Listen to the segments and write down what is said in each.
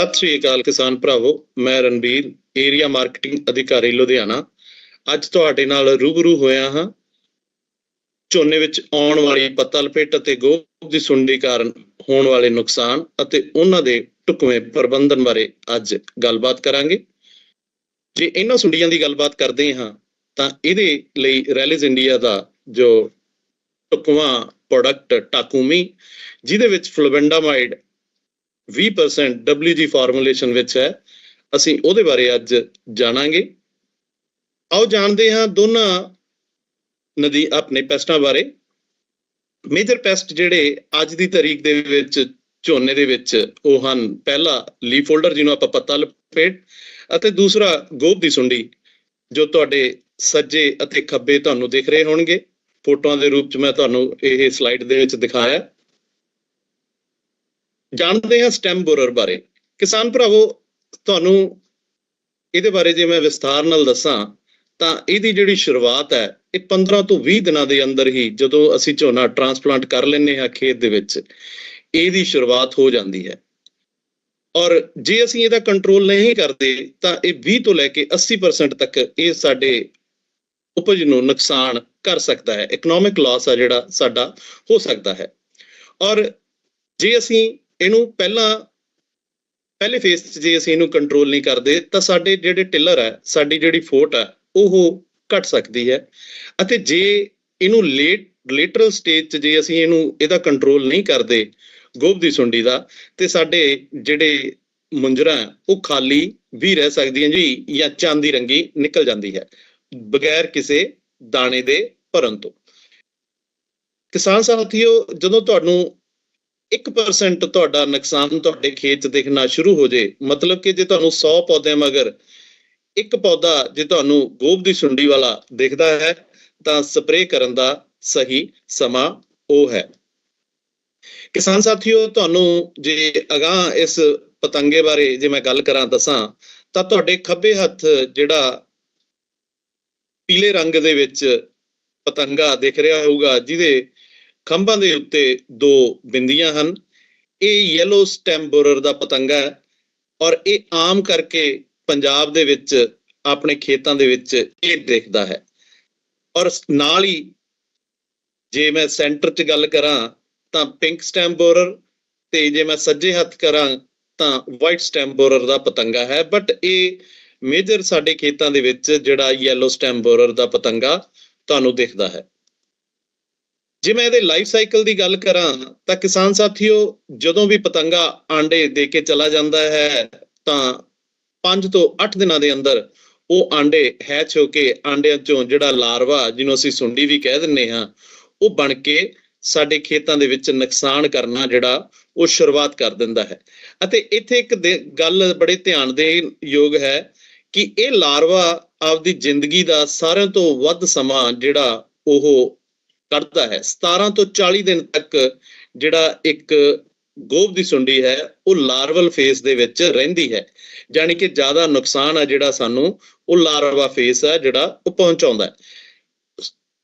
ਸਤਿ ਸ੍ਰੀ ਅਕਾਲ ਕਿਸਾਨ ਭਰਾਵੋ, ਮੈਂ ਰਣਬੀਰ ਏਰੀਆ ਮਾਰਕੀਟਿੰਗ ਅਧਿਕਾਰੀ ਲੁਧਿਆਣਾ। ਅੱਜ ਤੁਹਾਡੇ ਨਾਲ ਰੂਬਰੂ ਹੋਇਆ ਹਾਂ। ਝੋਨੇ ਵਿੱਚ ਆਉਣ ਵਾਲੀ ਪੱਤਾ ਲਪੇਟ ਅਤੇ ਗੋਭ ਦੀ ਸੁੰਡੀ ਕਾਰਨ ਹੋਣ ਵਾਲੇ ਨੁਕਸਾਨ ਅਤੇ ਉਹਨਾਂ ਦੇ ਟੁਕਵੇਂ ਪ੍ਰਬੰਧਨ ਬਾਰੇ ਅੱਜ ਗੱਲਬਾਤ ਕਰਾਂਗੇ। ਜੇ ਇਹਨਾਂ ਸੁੰਡੀਆਂ ਦੀ ਗੱਲਬਾਤ ਕਰਦੇ ਹਾਂ, ਤਾਂ ਇਹਦੇ ਲਈ ਰੈਲਿਸ ਇੰਡੀਆ ਦਾ ਜੋ ਟੁਕਵਾਂ ਪ੍ਰੋਡਕਟ ਟਾਕੂਮੀ ਜਿਹਦੇ ਵਿੱਚ ਫਲੋਵੈਂਡਾਮਾਈਡ 20% WG ਫਾਰਮੂਲੇਸ਼ਨ ਵਿੱਚ ਹੈ। ਅਸੀਂ ਉਹਦੇ ਬਾਰੇ ਅੱਜ ਜਾਣਾਂਗੇ। ਆਓ ਜਾਣਦੇ ਹਾਂ ਦੋਨਾਂ ਨਦੀ ਆਪਣੇ ਪੈਸਟਾਂ ਬਾਰੇ। ਮੇਜਰ ਪੈਸਟ ਜਿਹੜੇ ਅੱਜ ਦੀ ਤਾਰੀਖ ਦੇ ਵਿੱਚ, ਝੋਨੇ ਦੇ ਵਿੱਚ ਉਹ ਹਨ। ਪਹਿਲਾ ਲੀਫ ਫੋਲਡਰ ਜਿਹਨੂੰ ਆਪਾਂ ਪੱਤਾ ਲਪੇਟ ਅਤੇ ਦੂਸਰਾ ਗੋਭ ਦੀ ਸੁੰਡੀ, ਜੋ ਤੁਹਾਡੇ ਸੱਜੇ ਅਤੇ ਖੱਬੇ ਤੁਹਾਨੂੰ ਦਿਖ ਰਹੇ ਹੋਣਗੇ। ਫੋਟੋਆਂ ਦੇ ਰੂਪ ਚ ਮੈਂ ਤੁਹਾਨੂੰ ਇਹ ਸਲਾਈਡ ਦੇ ਵਿੱਚ ਦਿਖਾਇਆ। ਜਾਣਦੇ ਹਾਂ ਸਟੈਮ ਬੋਰਰ ਬਾਰੇ। ਕਿਸਾਨ ਭਰਾਵੋ, ਤੁਹਾਨੂੰ ਇਹਦੇ ਬਾਰੇ ਜੇ ਮੈਂ ਵਿਸਥਾਰ ਨਾਲ ਦੱਸਾਂ, ਤਾਂ ਇਹਦੀ ਜਿਹੜੀ ਸ਼ੁਰੂਆਤ ਹੈ, ਇਹ 15 ਤੋਂ 20 ਦਿਨਾਂ ਦੇ ਅੰਦਰ ਹੀ ਜਦੋਂ ਅਸੀਂ ਝੋਨਾ ਟ੍ਰਾਂਸਪਲਾਂਟ ਕਰ ਲੈਂਦੇ ਹਾਂ ਖੇਤ ਦੇ ਵਿੱਚ, ਇਹਦੀ ਸ਼ੁਰੂਆਤ ਹੋ ਜਾਂਦੀ ਹੈ। ਔਰ ਜੇ ਅਸੀਂ ਇਹਦਾ ਕੰਟਰੋਲ ਨਹੀਂ ਕਰਦੇ, ਤਾਂ ਇਹ 20 ਤੋਂ ਲੈ ਕੇ 80% ਤੱਕ ਇਹ ਸਾਡੇ ਉਪਜ ਨੂੰ ਨੁਕਸਾਨ ਕਰ ਸਕਦਾ ਹੈ। ਇਕਨੋਮਿਕ ਲਾਸ ਆ ਜਿਹੜਾ ਸਾਡਾ, ਹੋ ਸਕਦਾ ਹੈ। ਔਰ ਜੇ ਅਸੀਂ ਇਹਨੂੰ ਪਹਿਲਾਂ, ਪਹਿਲੇ ਫੇਸ 'ਚ ਜੇ ਅਸੀਂ ਇਹਨੂੰ ਕੰਟਰੋਲ ਨਹੀਂ ਕਰਦੇ, ਤਾਂ ਸਾਡੇ ਜਿਹੜੇ ਟਿਲਰ ਹੈ ਸਾਡੀ ਜਿਹੜੀ ਫੋਟ ਹੈ ਉਹ ਘਟ ਸਕਦੀ ਹੈ। ਅਤੇ ਜੇ ਇਹਨੂੰ ਲੇਟ ਲੇਟਰਲ ਸਟੇਜ 'ਚ ਜੇ ਅਸੀਂ ਇਹਨੂੰ, ਇਹਦਾ ਕੰਟਰੋਲ ਨਹੀਂ ਕਰਦੇ, ਗੋਭ ਦੀ ਸੁੰਡੀ ਦਾ, ਤੇ ਸਾਡੇ ਜਿਹੜੇ ਮੁੰਜਰਾ ਉਹ ਖਾਲੀ ਵੀ ਰਹਿ ਸਕਦੀਆਂ ਜੀ, ਜਾਂ ਚਾਂਦੀ ਰੰਗੀ ਨਿਕਲ ਜਾਂਦੀ ਹੈ, ਬਗੈਰ ਕਿਸੇ ਦਾਣੇ ਦੇ ਭਰਨ ਤੋਂ। ਕਿਸਾਨ ਸਾਥੀਓ, ਜਦੋਂ ਤੁਹਾਨੂੰ 1% ਤੁਹਾਡਾ ਨੁਕਸਾਨ ਤੁਹਾਡੇ ਖੇਤ 'ਚ ਦਿਖਣਾ ਸ਼ੁਰੂ ਹੋ ਜੇ। ਮਤਲਬ ਕਿ ਜੇ ਤੁਹਾਨੂੰ 100 ਪੌਦਿਆਂ ਮਗਰ ਇੱਕ ਪੌਦਾ ਜੇ ਤੁਹਾਨੂੰ ਗੋਭ ਦੀ ਸੁੰਡੀ ਵਾਲਾ ਦਿਖਦਾ ਹੈ, ਤਾਂ ਸਪਰੇਅ ਕਰਨ ਦਾ ਸਹੀ ਸਮਾਂ ਉਹ ਹੈ। ਕਿਸਾਨ ਸਾਥੀਓ, ਤੁਹਾਨੂੰ ਜੇ ਅਗਾਹ ਇਸ ਪਤੰਗੇ ਬਾਰੇ ਜੇ ਮੈਂ ਗੱਲ ਕਰਾਂ ਦੱਸਾਂ, ਤਾਂ ਤੁਹਾਡੇ ਖੱਬੇ ਹੱਥ ਜਿਹੜਾ ਪੀਲੇ ਰੰਗ ਦੇ ਵਿੱਚ ਪਤੰਗਾ ਦਿਖ ਰਿਹਾ ਹੋਊਗਾ, ਜਿਹਦੇ ਖੰਭਾਂ ਦੇ ਉੱਤੇ ਦੋ ਬਿੰਦੀਆਂ ਹਨ। ਇਹ ਯੈਲੋ ਸਟੈਮ ਬੋਰਰ ਦਾ ਪਤੰਗਾ ਹੈ ਔਰ ਇਹ ਆਮ ਕਰਕੇ ਪੰਜਾਬ ਦੇ ਵਿੱਚ, ਆਪਣੇ ਖੇਤਾਂ ਦੇ ਵਿੱਚ ਇਹ ਦੇਖਦਾ ਹੈ। ਔਰ ਨਾਲ ਹੀ ਜੇ ਮੈਂ ਸੈਂਟਰ 'ਚ ਗੱਲ ਕਰਾਂ ਤਾਂ ਪਿੰਕ ਸਟੈਮ ਬੋਰਰ ਤੇ ਜੇ ਮੈਂ ਸੱਜੇ ਹੱਥ ਕਰਾਂ ਤਾਂ ਵਾਈਟ ਸਟੈਮ ਬੋਰਰ ਦਾ ਪਤੰਗਾ ਹੈ। ਬਟ ਇਹ ਮੇਜਰ ਸਾਡੇ ਖੇਤਾਂ ਦੇ ਵਿੱਚ ਜਿਹੜਾ ਯੈਲੋ ਸਟੈਮ ਬੋਰਰ ਦਾ ਪਤੰਗਾ ਤੁਹਾਨੂੰ ਦਿਖਦਾ ਹੈ। ਜੇ ਮੈਂ ਇਹਦੇ ਲਾਈਫ ਸਾਈਕਲ ਦੀ ਗੱਲ ਕਰਾਂ, ਤਾਂ ਕਿਸਾਨ ਸਾਥੀਓ, ਜਦੋਂ ਵੀ ਪਤੰਗਾ ਆਂਡੇ ਦੇ ਕੇ ਚਲਾ ਜਾਂਦਾ ਹੈ, ਤਾਂ 5 ਤੋਂ 8 ਦਿਨਾਂ ਦੇ ਅੰਦਰ ਉਹ ਆਂਡੇ ਹੈਚ ਹੋ ਕੇ ਆਂਡਿਆਂ ਚੋਂ ਜਿਹੜਾ ਲਾਰਵਾ, ਜਿਹਨੂੰ ਅਸੀਂ ਸੁੰਡੀ ਵੀ ਕਹਿ ਦਿੰਨੇ ਹਾਂ, ਉਹ ਬਣ ਕੇ ਸਾਡੇ ਖੇਤਾਂ ਦੇ ਵਿੱਚ ਨੁਕਸਾਨ ਕਰਨਾ ਜਿਹੜਾ ਉਹ ਸ਼ੁਰੂਆਤ ਕਰ ਦਿੰਦਾ ਹੈ। ਅਤੇ ਇੱਥੇ ਇੱਕ ਗੱਲ ਬੜੇ ਧਿਆਨ ਦੇ ਯੋਗ ਹੈ ਕਿ ਇਹ ਲਾਰਵਾ ਆਪਦੀ ਜ਼ਿੰਦਗੀ ਦਾ ਸਾਰਿਆਂ ਤੋਂ ਵੱਧ ਸਮਾਂ ਜਿਹੜਾ ਉਹ ਕੱਢਦਾ ਹੈ। 17 ਤੋਂ 40 ਦਿਨ ਤੱਕ ਜਿਹੜਾ ਇੱਕ ਗੋਭ ਦੀ ਸੁੰਡੀ ਹੈ, ਉਹ ਲਾਰਵਲ ਫੇਸ ਦੇ ਵਿੱਚ ਰਹਿੰਦੀ ਹੈ। ਯਾਨੀ ਕਿ ਜ਼ਿਆਦਾ ਨੁਕਸਾਨ ਆ ਜਿਹੜਾ ਸਾਨੂੰ, ਉਹ ਲਾਰਵਾ ਫੇਸ ਹੈ ਜਿਹੜਾ ਉਹ ਪਹੁੰਚਾਉਂਦਾ ਹੈ।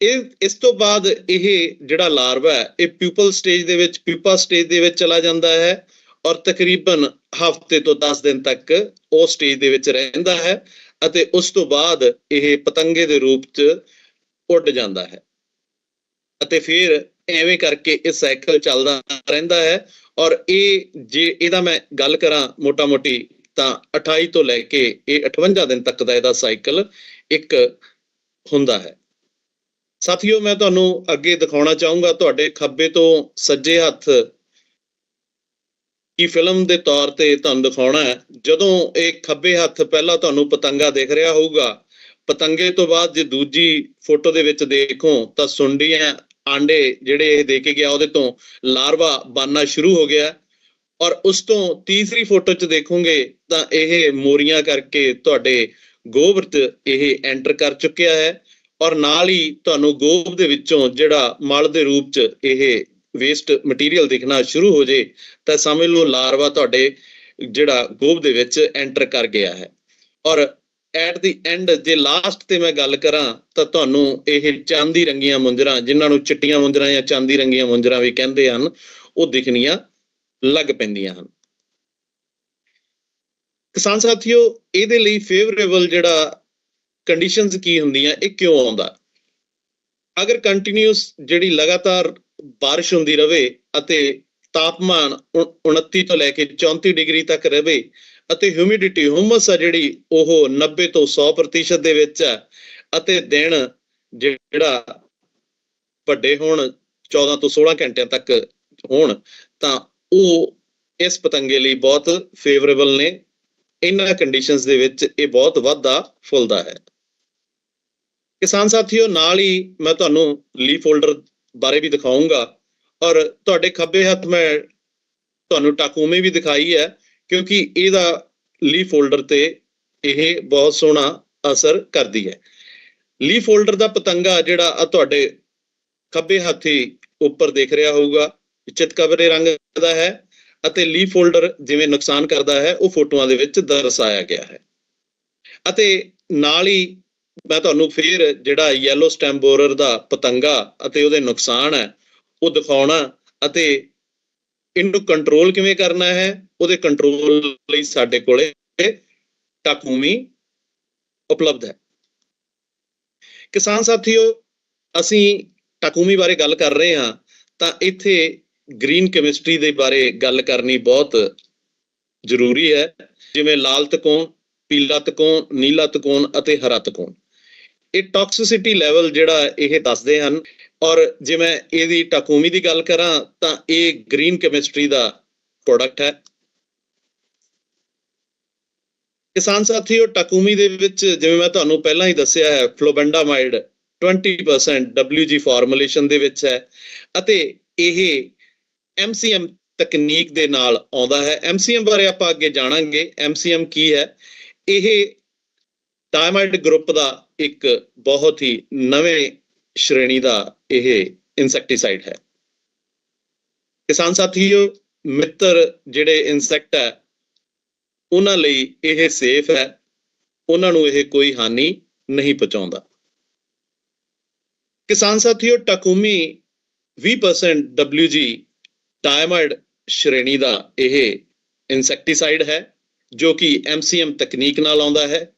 ਇਹ, ਇਸ ਤੋਂ ਬਾਅਦ ਇਹ ਜਿਹੜਾ ਲਾਰਵਾ ਹੈ, ਇਹ ਪਿਊਪਲ ਸਟੇਜ ਦੇ ਵਿੱਚ, ਪਿਊਪਾ ਸਟੇਜ ਦੇ ਵਿੱਚ ਚਲਾ ਜਾਂਦਾ ਹੈ ਔਰ ਤਕਰੀਬਨ ਹਫ਼ਤੇ ਤੋਂ 10 ਦਿਨ ਤੱਕ ਉਹ ਸਟੇਜ ਦੇ ਵਿੱਚ ਰਹਿੰਦਾ ਹੈ ਅਤੇ ਉਸ ਤੋਂ ਬਾਅਦ ਇਹ ਪਤੰਗੇ ਦੇ ਰੂਪ 'ਚ ਉੱਡ ਜਾਂਦਾ ਹੈ। ਅਤੇ ਫਿਰ ਐਵੇਂ ਕਰਕੇ ਇਹ ਸਾਈਕਲ ਚੱਲਦਾ ਰਹਿੰਦਾ ਹੈ ਔਰ ਇਹ ਜੇ ਇਹਦਾ ਮੈਂ ਗੱਲ ਕਰਾਂ ਮੋਟਾ-ਮੋਟੀ, ਤਾਂ 28 ਤੋਂ ਲੈ ਕੇ ਇਹ 58 ਦਿਨ ਤੱਕ ਦਾ ਇਹਦਾ ਸਾਈਕਲ ਇੱਕ ਹੁੰਦਾ ਹੈ। ਸਾਥੀਓ, ਮੈਂ ਤੁਹਾਨੂੰ ਅੱਗੇ ਦਿਖਾਉਣਾ ਚਾਹੂੰਗਾ ਤੁਹਾਡੇ ਖੱਬੇ ਤੋਂ ਸੱਜੇ ਹੱਥ ਕੀ ਫਿਲਮ ਦੇ ਤੌਰ ਤੇ ਤੁਹਾਨੂੰ ਦਿਖਾਉਣਾ ਹੈ। ਜਦੋਂ ਇਹ ਖੱਬੇ ਹੱਥ ਪਹਿਲਾਂ ਤੁਹਾਨੂੰ ਪਤੰਗਾ ਦਿਖ ਰਿਹਾ ਹੋਊਗਾ ਪਤੰਗੇ ਤੋਂ ਬਾਅਦ ਜੇ ਦੂਜੀ ਫੋਟੋ ਦੇ ਵਿੱਚ ਦੇਖੋ ਤਾਂ ਸੁੰਡੀਆਂ ਆਂਡੇ ਜਿਹੜੇ ਇਹ ਦੇ ਕੇ ਗਿਆ, ਉਹਦੇ ਤੋਂ ਲਾਰਵਾ ਬਣਨਾ ਸ਼ੁਰੂ ਹੋ ਗਿਆ। ਔਰ ਉਸ ਤੋਂ ਤੀਸਰੀ ਫੋਟੋ 'ਚ ਦੇਖੋਗੇ ਤਾਂ ਇਹ ਮੋਰੀਆਂ ਕਰਕੇ ਤੁਹਾਡੇ ਗੋਬਰ 'ਚ ਇਹ ਐਂਟਰ ਕਰ ਚੁੱਕਿਆ ਹੈ। ਔਰ ਨਾਲ ਹੀ ਤੁਹਾਨੂੰ ਗੋਬ ਦੇ ਵਿੱਚੋਂ ਜਿਹੜਾ ਮਲ ਦੇ ਰੂਪ 'ਚ ਇਹ ਵੇਸਟ ਮਟੀਰੀਅਲ ਦਿਖਣਾ ਸ਼ੁਰੂ ਹੋ ਜੇ, ਤਾਂ ਸਮਝ ਲਓ ਲਾਰਵਾ ਤੁਹਾਡੇ ਜਿਹੜਾ ਗੋਬ ਦੇ ਵਿੱਚ ਐਂਟਰ ਕਰ ਗਿਆ ਹੈ। ਔਰ ਐਟ ਦੀ ਐਂਡ ਜੇ ਲਾਸਟ ਤੇ ਮੈਂ ਗੱਲ ਕਰਾਂ, ਤਾਂ ਤੁਹਾਨੂੰ ਇਹ ਚਾਂਦੀ ਰੰਗੀਆਂ ਮੁੰਜਰਾ, ਜਿਨ੍ਹਾਂ ਨੂੰ ਚਿੱਟੀਆਂ ਮੁੰਜਰਾ ਜਾਂ ਚਾਂਦੀ ਰੰਗੀਆਂ ਮੁੰਜਰਾ ਵੀ ਕਹਿੰਦੇ ਹਨ, ਉਹ ਦਿਖਣੀਆਂ ਲੱਗ ਪੈਂਦੀਆਂ ਹਨ। ਕਿਸਾਨ ਸਾਥੀਓ, ਇਹਦੇ ਲਈ ਫੇਵਰੇਬਲ ਜਿਹੜਾ ਕੰਡੀਸ਼ਨਸ ਕੀ ਹੁੰਦੀਆਂ, ਇਹ ਕਿਉਂ ਆਉਂਦਾ? ਅਗਰ ਕੰਟੀਨਿਊਸ ਜਿਹੜੀ ਲਗਾਤਾਰ ਬਾਰਿਸ਼ ਹੁੰਦੀ ਰਹੇ ਅਤੇ ਤਾਪਮਾਨ ਉ- 29 ਤੋਂ ਲੈ ਕੇ 34 ਡਿਗਰੀ ਤੱਕ ਰਹੇ ਅਤੇ ਹਿਊਮਿਡਿਟੀ ਹਿਊਮਸ ਆ ਜਿਹੜੀ, ਉਹ 90 ਤੋਂ 100% ਦੇ ਵਿੱਚ ਹੈ। ਅਤੇ ਦਿਨ ਜਿਹੜਾ ਵੱਡੇ ਹੋਣ 14 ਤੋਂ 16 ਘੰਟਿਆਂ ਤੱਕ ਹੋਣ, ਤਾਂ ਉਹ ਇਸ ਪਤੰਗੇ ਲਈ ਬਹੁਤ ਫੇਵਰੇਬਲ ਨੇ। ਇਹਨਾਂ ਕੰਡੀਸ਼ਨਸ ਦੇ ਵਿੱਚ ਇਹ ਬਹੁਤ ਵਾਧਾ ਫੁੱਲਦਾ ਹੈ। ਕਿਸਾਨ ਸਾਥੀਓ, ਨਾਲ ਹੀ ਮੈਂ ਤੁਹਾਨੂੰ ਲੀਫ ਫੋਲਡਰ ਬਾਰੇ ਵੀ ਦਿਖਾਉਂਗਾ ਔਰ ਤੁਹਾਡੇ ਖੱਬੇ ਹੱਥ ਮੈਂ ਤੁਹਾਨੂੰ ਟਾਕੂਮੇ ਵੀ ਦਿਖਾਈ ਹੈ। ਕਿਉਂਕਿ ਇਹਦਾ ਲੀਫ ਹੋਲਡਰ ਤੇ ਇਹ ਬਹੁਤ ਸੋਹਣਾ ਅਸਰ ਕਰਦੀ ਹੈ। ਲੀਫ ਹੋਲਡਰ ਦਾ ਪਤੰਗਾ ਜਿਹੜਾ ਆ ਤੁਹਾਡੇ ਖੱਬੇ ਹੱਥੀ ਉੱਪਰ ਦੇਖ ਰਿਹਾ ਹੋਊਗਾ ਚਿਤਕਬਰੇ ਰੰਗ ਦਾ ਹੈ ਅਤੇ ਲੀਫ ਹੋਲਡਰ ਜਿਵੇਂ ਨੁਕਸਾਨ ਕਰਦਾ ਹੈ, ਉਹ ਫੋਟੋਆਂ ਦੇ ਵਿੱਚ ਦਰਸਾਇਆ ਗਿਆ ਹੈ। ਅਤੇ ਨਾਲ ਹੀ ਮੈਂ ਤੁਹਾਨੂੰ ਫੇਰ ਜਿਹੜਾ ਯੈਲੋ ਸਟੈਮ ਬੋਰਰ ਦਾ ਪਤੰਗਾ ਅਤੇ ਉਹਦੇ ਨੁਕਸਾਨ ਹੈ, ਉਹ ਦਿਖਾਉਣਾ ਅਤੇ ਇਹਨੂੰ ਕੰਟਰੋਲ ਕਿਵੇਂ ਕਰਨਾ ਹੈ? ਉਹਦੇ ਕੰਟਰੋਲ ਲਈ ਸਾਡੇ ਕੋਲੇ ਟਾਕੂਮੀ ਉਪਲਬਧ ਹੈ। ਕਿਸਾਨ ਸਾਥੀਓ, ਅਸੀਂ ਟਾਕੂਮੀ ਬਾਰੇ ਗੱਲ ਕਰ ਰਹੇ ਹਾਂ, ਤਾਂ ਇੱਥੇ ਗ੍ਰੀਨ ਕੈਮਿਸਟਰੀ ਦੇ ਬਾਰੇ ਗੱਲ ਕਰਨੀ ਬਹੁਤ ਜ਼ਰੂਰੀ ਹੈ। ਜਿਵੇਂ ਲਾਲ ਤਕੋਣ, ਪੀਲਾ ਤਕੋਣ, ਨੀਲਾ ਤਕੋਣ ਅਤੇ ਹਰਾ ਤਕੋਣ। ਇਹ ਟਾਕਸਿਸਿਟੀ ਲੈਵਲ ਜਿਹੜਾ ਇਹ ਦੱਸਦੇ ਹਨ। ਔਰ ਜੇ ਮੈਂ ਇਹਦੀ ਟਾਕੂਮੀ ਦੀ ਗੱਲ ਕਰਾਂ, ਤਾਂ ਇਹ ਗ੍ਰੀਨ ਕੈਮਿਸਟਰੀ ਦਾ ਪ੍ਰੋਡਕਟ ਹੈ। ਕਿਸਾਨ ਸਾਥੀਓ, ਟਕੂਮੀ ਦੇ ਵਿੱਚ ਜਿਵੇਂ ਮੈਂ ਤੁਹਾਨੂੰ ਪਹਿਲਾਂ ਹੀ ਦੱਸਿਆ ਹੈ ਫਲੋਬੈਂਡਾਮਾਈਡ 20% WG ਫਾਰਮੂਲੇਸ਼ਨ ਦੇ ਵਿੱਚ ਹੈ ਅਤੇ ਇਹ MCM ਤਕਨੀਕ ਦੇ ਨਾਲ ਆਉਂਦਾ ਹੈ। MCM ਬਾਰੇ ਆਪਾਂ ਅੱਗੇ ਜਾਣਾਂਗੇ। MCM ਕੀ ਹੈ? ਇਹ ਡਾਇਮੰਡ ਗਰੁੱਪ ਦਾ ਇੱਕ ਬਹੁਤ ਹੀ ਨਵੇਂ ਸ਼੍ਰੇਣੀ ਦਾ ਇਹ ਇਨਸੈਕਟੀਸਾਈਡ ਹੈ। ਕਿਸਾਨ ਸਾਥੀਓ, ਮਿੱਤਰ ਜਿਹੜੇ ਇਨਸੈਕਟ ਹੈ ਉਹਨਾਂ ਲਈ ਇਹ ਸੇਫ ਹੈ। ਉਹਨਾਂ ਨੂੰ ਇਹ ਕੋਈ ਹਾਨੀ ਨਹੀਂ ਪਹੁੰਚਾਉਂਦਾ। ਕਿਸਾਨ ਸਾਥੀਓ, ਟਾਕੂਮੀ 20% WG ਡਾਇਮੰਡ ਸ਼੍ਰੇਣੀ ਦਾ ਇਹ ਇਨਸੈਕਟੀਸਾਈਡ ਹੈ, ਜੋ ਕਿ MCM ਤਕਨੀਕ ਨਾਲ ਆਉਂਦਾ ਹੈ।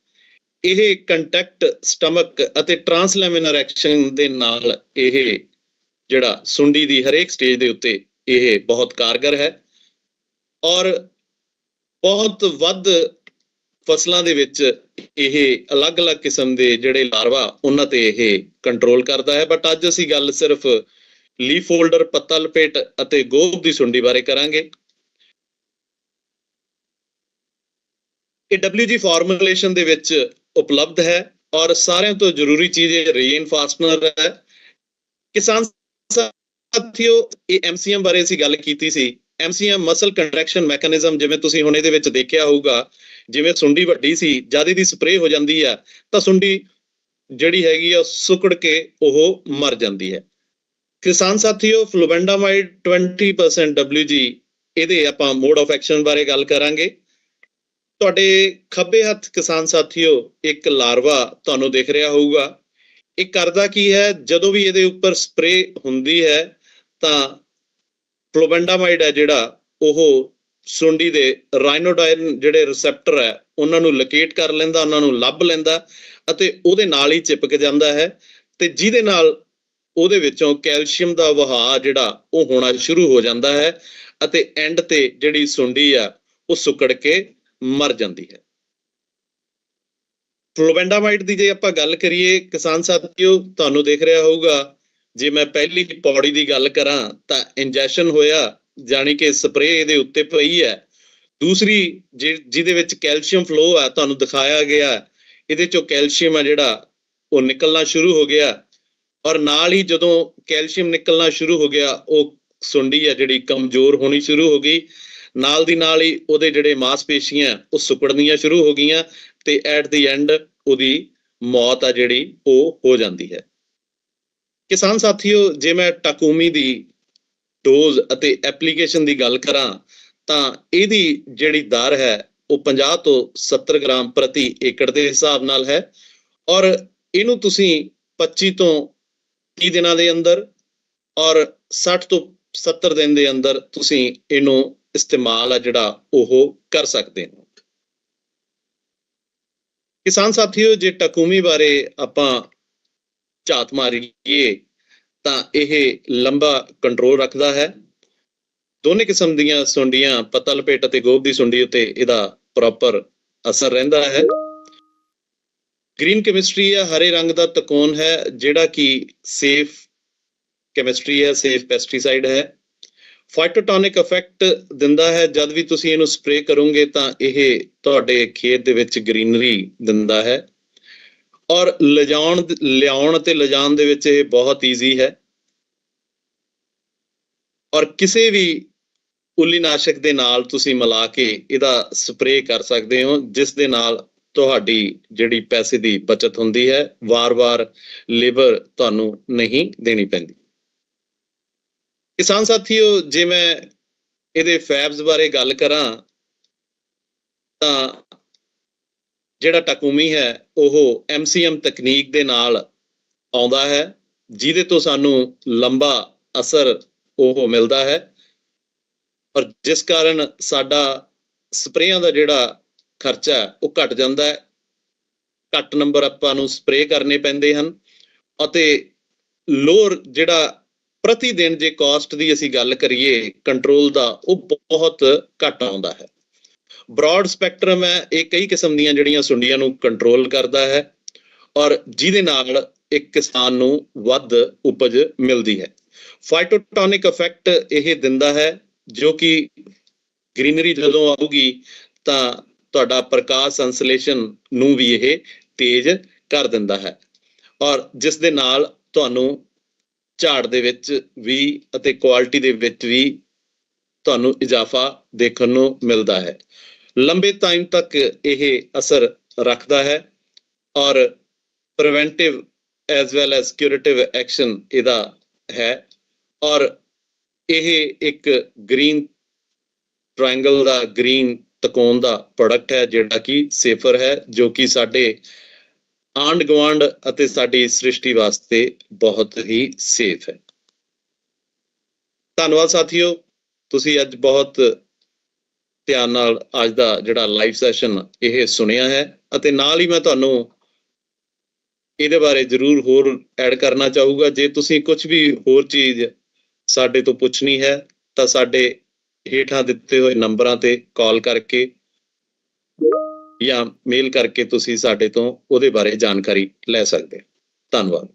ਇਹ ਕੰਟੈਕਟ ਸਟਮਕ ਅਤੇ ਟ੍ਰਾਂਸਲੈਮਿਨਰ ਐਕਸ਼ਨ ਦੇ ਨਾਲ ਇਹ ਜਿਹੜਾ ਸੁੰਡੀ ਦੀ ਹਰੇਕ ਸਟੇਜ ਦੇ ਉੱਤੇ ਇਹ ਬਹੁਤ ਕਾਰਗਰ ਹੈ। ਔਰ ਬਹੁਤ ਵੱਧ ਫਸਲਾਂ ਦੇ ਵਿੱਚ ਇਹ ਅਲੱਗ-ਅਲੱਗ ਕਿਸਮ ਦੇ ਜਿਹੜੇ ਲਾਰਵਾ, ਉਹਨਾਂ ਤੇ ਇਹ ਕੰਟਰੋਲ ਕਰਦਾ ਹੈ। ਬਟ ਅੱਜ ਅਸੀਂ ਗੱਲ ਸਿਰਫ ਲੀਫ ਫੋਲਡਰ ਪੱਤਾ ਲਪੇਟ ਅਤੇ ਗੋਭ ਦੀ ਸੁੰਡੀ ਬਾਰੇ ਕਰਾਂਗੇ। ਇਹ WG ਫਾਰਮੂਲੇਸ਼ਨ ਦੇ ਵਿੱਚ ਉਪਲਬਧ ਹੈ ਔਰ ਸਾਰਿਆਂ ਤੋਂ ਜ਼ਰੂਰੀ ਚੀਜ਼ ਇਹ ਰੀਇਨਫੋਰਸਮੈਂਟ ਹੈ। ਕਿਸਾਨ ਸਾਥੀਓ, ਇਹ MCM ਬਾਰੇ ਅਸੀਂ ਗੱਲ ਕੀਤੀ ਸੀ। MCM ਮਸਲ ਕੰਟਰੈਕਸ਼ਨ ਮੈਕੈਨਿਜ਼ਮ ਜਿਵੇਂ ਤੁਸੀਂ ਹੁਣ ਇਹਦੇ ਵਿੱਚ ਦੇਖਿਆ ਹੋਊਗਾ, ਜਿਵੇਂ ਸੁੰਡੀ ਵੱਡੀ ਸੀ ਜਦ ਇਹਦੀ ਸਪਰੇਅ ਹੋ ਜਾਂਦੀ ਆ, ਤਾਂ ਸੁੰਡੀ ਜਿਹੜੀ ਹੈਗੀ ਆ ਸੁਕੜ ਕੇ ਉਹ ਮਰ ਜਾਂਦੀ ਹੈ। ਕਿਸਾਨ ਸਾਥੀਓ ਫਲੋਬੈਂਡਾਮਾਈਡ 20% WG ਇਹਦੇ ਆਪਾਂ ਮੋਡ ਆਫ ਐਕਸ਼ਨ ਬਾਰੇ ਗੱਲ ਕਰਾਂਗੇ। ਤੁਹਾਡੇ ਖੱਬੇ ਹੱਥ ਕਿਸਾਨ ਸਾਥੀਓ, ਇੱਕ ਲਾਰਵਾ ਤੁਹਾਨੂੰ ਦਿਖ ਰਿਹਾ ਹੋਊਗਾ। ਇਹ ਕਰਦਾ ਕੀ ਹੈ? ਜਦੋਂ ਵੀ ਇਹਦੇ ਉੱਪਰ ਸਪਰੇਅ ਹੁੰਦੀ ਹੈ, ਤਾਂ ਫਲੋਬੈਂਡਾਮਾਈਡ ਹੈ ਜਿਹੜਾ ਉਹ ਸੁੰਡੀ ਦੇ ਰਾਈਨੋਡਾਈਨ ਜਿਹੜੇ ਰਿਸੈਪਟਰ ਹੈ, ਉਹਨਾਂ ਨੂੰ ਲੋਕੇਟ ਕਰ ਲੈਂਦਾ, ਉਹਨਾਂ ਨੂੰ ਲੱਭ ਲੈਂਦਾ ਅਤੇ ਉਹਦੇ ਨਾਲ ਹੀ ਚਿਪਕ ਜਾਂਦਾ ਹੈ ਤੇ ਜਿਹਦੇ ਨਾਲ ਉਹਦੇ ਵਿੱਚੋਂ ਕੈਲਸ਼ੀਅਮ ਦਾ ਵਹਾਅ ਜਿਹੜਾ ਉਹ ਹੋਣਾ ਸ਼ੁਰੂ ਹੋ ਜਾਂਦਾ ਹੈ ਅਤੇ ਐਂਡ ਤੇ ਜਿਹੜੀ ਸੁੰਡੀ ਆ, ਉਹ ਸੁੱਕੜ ਕੇ ਮਰ ਜਾਂਦੀ ਹੈ। ਫਲੋਬੈਂਡਾਮਾਈਡ ਦੀ ਜੇ ਆਪਾਂ ਗੱਲ ਕਰੀਏ, ਕਿਸਾਨ ਸਾਥੀਓ, ਤੁਹਾਨੂੰ ਦੇਖ ਰਿਹਾ ਹੋਊਗਾ ਜੇ ਮੈਂ ਪਹਿਲੀ ਪੌੜੀ ਦੀ ਗੱਲ ਕਰਾਂ, ਤਾਂ ਇੰਜੈਸ਼ਨ ਹੋਇਆ ਜਾਨੀ ਕਿ ਸਪਰੇਅ ਇਹਦੇ ਉੱਤੇ ਪਈ ਹੈ। ਦੂਸਰੀ ਜਿਹਦੇ ਵਿੱਚ ਕੈਲਸ਼ੀਅਮ ਫਲੋ ਹੈ ਤੁਹਾਨੂੰ ਦਿਖਾਇਆ ਗਿਆ, ਇਹਦੇ ਚੋਂ ਕੈਲਸ਼ੀਅਮ ਹੈ ਜਿਹੜਾ, ਉਹ ਨਿਕਲਣਾ ਸ਼ੁਰੂ ਹੋ ਗਿਆ। ਔਰ ਨਾਲ ਹੀ ਜਦੋਂ ਕੈਲਸ਼ੀਅਮ ਨਿਕਲਣਾ ਸ਼ੁਰੂ ਹੋ ਗਿਆ, ਉਹ ਸੁੰਡੀ ਹੈ ਜਿਹੜੀ ਕਮਜ਼ੋਰ ਹੋਣੀ ਸ਼ੁਰੂ ਹੋ ਗਈ। ਨਾਲ ਦੀ ਨਾਲ ਹੀ ਉਹਦੇ ਜਿਹੜੇ ਮਾਸਪੇਸ਼ੀਆਂ, ਉਹ ਸੁਕੜਨੀਆਂ ਸ਼ੁਰੂ ਹੋ ਗਈਆਂ ਤੇ ਐਟ ਦੀ ਐਂਡ ਉਹਦੀ ਮੌਤ ਆ ਜਿਹੜੀ, ਉਹ ਹੋ ਜਾਂਦੀ ਹੈ। ਕਿਸਾਨ ਸਾਥੀਓ, ਜੇ ਮੈਂ ਟਾਕੂਮੀ ਦੀ ਡੋਜ਼ ਅਤੇ ਐਪਲੀਕੇਸ਼ਨ ਦੀ ਗੱਲ ਕਰਾਂ, ਤਾਂ ਇਹਦੀ ਜਿਹੜੀ ਦਰ ਹੈ, ਉਹ 50 ਤੋਂ 70 ਗ੍ਰਾਮ ਪ੍ਰਤੀ ਏਕੜ ਦੇ ਹਿਸਾਬ ਨਾਲ ਹੈ। ਔਰ ਇਹਨੂੰ ਤੁਸੀਂ 25 ਤੋਂ 30 ਦਿਨਾਂ ਦੇ ਅੰਦਰ ਔਰ 60 ਤੋਂ 70 ਦਿਨ ਦੇ ਅੰਦਰ ਤੁਸੀਂ ਇਹਨੂੰ ਇਸਤੇਮਾਲ ਆ ਜਿਹੜਾ ਉਹ ਕਰ ਸਕਦੇ ਹੋ। ਕਿਸਾਨ ਸਾਥੀਓ, ਜੇ ਟਕੂਮੀ ਬਾਰੇ ਆਪਾਂ ਝਾਤ ਮਾਰੀਏ, ਤਾਂ ਇਹ ਲੰਬਾ ਕੰਟਰੋਲ ਰੱਖਦਾ ਹੈ। ਦੋਨੇ ਕਿਸਮ ਦੀਆਂ ਸੁੰਡੀਆਂ ਪਤਲ ਪੇਟ ਅਤੇ ਗੋਭ ਦੀ ਸੁੰਡੀ ਉੱਤੇ ਇਹਦਾ ਪ੍ਰੋਪਰ ਅਸਰ ਰਹਿੰਦਾ ਹੈ। ਗ੍ਰੀਨ ਕੈਮਿਸਟਰੀ ਹੈ, ਹਰੇ ਰੰਗ ਦਾ ਤਕੋਨ ਹੈ, ਜਿਹੜਾ ਕਿ ਸੇਫ ਕੈਮਿਸਟਰੀ ਹੈ ਸੇਫ ਪੈਸਟੀਸਾਈਡ ਹੈ। ਫਾਈਟੋਟੋਨਿਕ ਇਫੈਕਟ ਦਿੰਦਾ ਹੈ, ਜਦ ਵੀ ਤੁਸੀਂ ਇਹਨੂੰ ਸਪਰੇਅ ਕਰੋਗੇ ਤਾਂ ਇਹ ਤੁਹਾਡੇ ਖੇਤ ਦੇ ਵਿੱਚ ਗ੍ਰੀਨਰੀ ਦਿੰਦਾ ਹੈ। ਔਰ ਲਿਜਾਉਣ ਲਿਆਉਣ ਅਤੇ ਲਿਜਾਣ ਦੇ ਵਿੱਚ ਇਹ ਬਹੁਤ ਈਜ਼ੀ ਹੈ। ਔਰ ਕਿਸੇ ਵੀ ਉਲੀਨਾਸ਼ਕ ਦੇ ਨਾਲ ਤੁਸੀਂ ਮਿਲਾ ਕੇ ਇਹਦਾ ਸਪਰੇਅ ਕਰ ਸਕਦੇ ਹੋ, ਜਿਸ ਦੇ ਨਾਲ ਤੁਹਾਡੀ ਜਿਹੜੀ ਪੈਸੇ ਦੀ ਬਚਤ ਹੁੰਦੀ ਹੈ, ਵਾਰ-ਵਾਰ ਲੇਬਰ ਤੁਹਾਨੂੰ ਨਹੀਂ ਦੇਣੀ ਪੈਂਦੀ। ਕਿਸਾਨ ਸਾਥੀਓ, ਜੇ ਮੈਂ ਇਹਦੇ ਫੈਬਸ ਬਾਰੇ ਗੱਲ ਕਰਾਂ, ਤਾਂ ਜਿਹੜਾ ਟਕੂਮੀ ਹੈ, ਉਹ ਐਮਸੀਐਮ ਤਕਨੀਕ ਦੇ ਨਾਲ ਆਉਂਦਾ ਹੈ, ਜਿਹਦੇ ਤੋਂ ਸਾਨੂੰ ਲੰਬਾ ਅਸਰ ਉਹ ਮਿਲਦਾ ਹੈ। ਔਰ ਜਿਸ ਕਾਰਨ ਸਾਡਾ ਸਪਰੇਆਂ ਦਾ ਜਿਹੜਾ ਖਰਚਾ ਉਹ ਘਟ ਜਾਂਦਾ ਹੈ। ਘੱਟ ਨੰਬਰ ਆਪਾਂ ਨੂੰ ਸਪਰੇਅ ਕਰਨੇ ਪੈਂਦੇ ਹਨ ਅਤੇ ਲੋਅਰ ਜਿਹੜਾ ਪ੍ਰਤੀ ਦਿਨ ਜੇ ਕਾਸਟ ਦੀ ਅਸੀਂ ਗੱਲ ਕਰੀਏ ਕੰਟਰੋਲ ਦਾ, ਉਹ ਬਹੁਤ ਘੱਟ ਆਉਂਦਾ ਹੈ। ਬ੍ਰੌਡ ਸਪੈਕਟਰਮ ਹੈ, ਇਹ ਕਈ ਕਿਸਮ ਦੀਆਂ ਜਿਹੜੀਆਂ ਸੁੰਡੀਆਂ ਨੂੰ ਕੰਟਰੋਲ ਕਰਦਾ ਹੈ ਔਰ ਜਿਹਦੇ ਨਾਲ ਇੱਕ ਕਿਸਾਨ ਨੂੰ ਵੱਧ ਉਪਜ ਮਿਲਦੀ ਹੈ। ਫਾਈਟੋਟੋਨਿਕ ਇਫੈਕਟ ਇਹ ਦਿੰਦਾ ਹੈ, ਜੋ ਕਿ ਗ੍ਰੀਨਰੀ ਜਦੋਂ ਆਊਗੀ ਤਾਂ ਤੁਹਾਡਾ ਪ੍ਰਕਾਸ਼ ਸੰਸਲੇਸ਼ਨ ਨੂੰ ਵੀ ਇਹ ਤੇਜ਼ ਕਰ ਦਿੰਦਾ ਹੈ ਔਰ ਜਿਸ ਦੇ ਨਾਲ ਤੁਹਾਨੂੰ ਝਾੜ ਦੇ ਵਿੱਚ ਵੀ ਅਤੇ ਕੁਆਲਿਟੀ ਦੇ ਵਿੱਚ ਵੀ ਤੁਹਾਨੂੰ ਇਜ਼ਾਫਾ ਦੇਖਣ ਨੂੰ ਮਿਲਦਾ ਹੈ। ਲੰਬੇ ਟਾਈਮ ਤੱਕ ਇਹ ਅਸਰ ਰੱਖਦਾ ਹੈ ਔਰ preventive as well as curative action ਇਹਦਾ ਹੈ ਔਰ ਇਹ ਇੱਕ ਗ੍ਰੀਨ ਟ੍ਰਾਇੰਗਲ ਦਾ ਗ੍ਰੀਨ ਤਕੋਨ ਦਾ ਪ੍ਰੋਡਕਟ ਹੈ ਜਿਹੜਾ ਕਿ ਸੇਫਰ ਹੈ, ਜੋ ਕਿ ਸਾਡੇ ਆਂਡ ਗਵਾਂਡ ਅਤੇ ਸਾਡੀ ਸ੍ਰਿਸ਼ਟੀ ਵਾਸਤੇ ਬਹੁਤ ਹੀ ਸੇਫ ਹੈ। ਧੰਨਵਾਦ ਸਾਥੀਓ। ਤੁਸੀਂ ਅੱਜ ਬਹੁਤ ਧਿਆਨ ਨਾਲ ਅੱਜ ਦਾ ਜਿਹੜਾ ਲਾਈਵ ਸੈਸ਼ਨ ਇਹ ਸੁਣਿਆ ਹੈ ਅਤੇ ਨਾਲ ਹੀ ਮੈਂ ਤੁਹਾਨੂੰ ਇਹਦੇ ਬਾਰੇ ਜ਼ਰੂਰ ਹੋਰ ਐਡ ਕਰਨਾ ਚਾਹੂੰਗਾ। ਜੇ ਤੁਸੀਂ ਕੁਝ ਵੀ ਹੋਰ ਚੀਜ਼ ਸਾਡੇ ਤੋਂ ਪੁੱਛਣੀ ਹੈ, ਤਾਂ ਸਾਡੇ ਹੇਠਾਂ ਦਿੱਤੇ ਹੋਏ ਨੰਬਰਾਂ ਤੇ ਕਾਲ ਕਰਕੇ ਜਾਂ ਮੇਲ ਕਰਕੇ ਤੁਸੀਂ ਸਾਡੇ ਤੋਂ ਉਹਦੇ ਬਾਰੇ ਜਾਣਕਾਰੀ ਲੈ ਸਕਦੇ ਧੰਨਵਾਦ।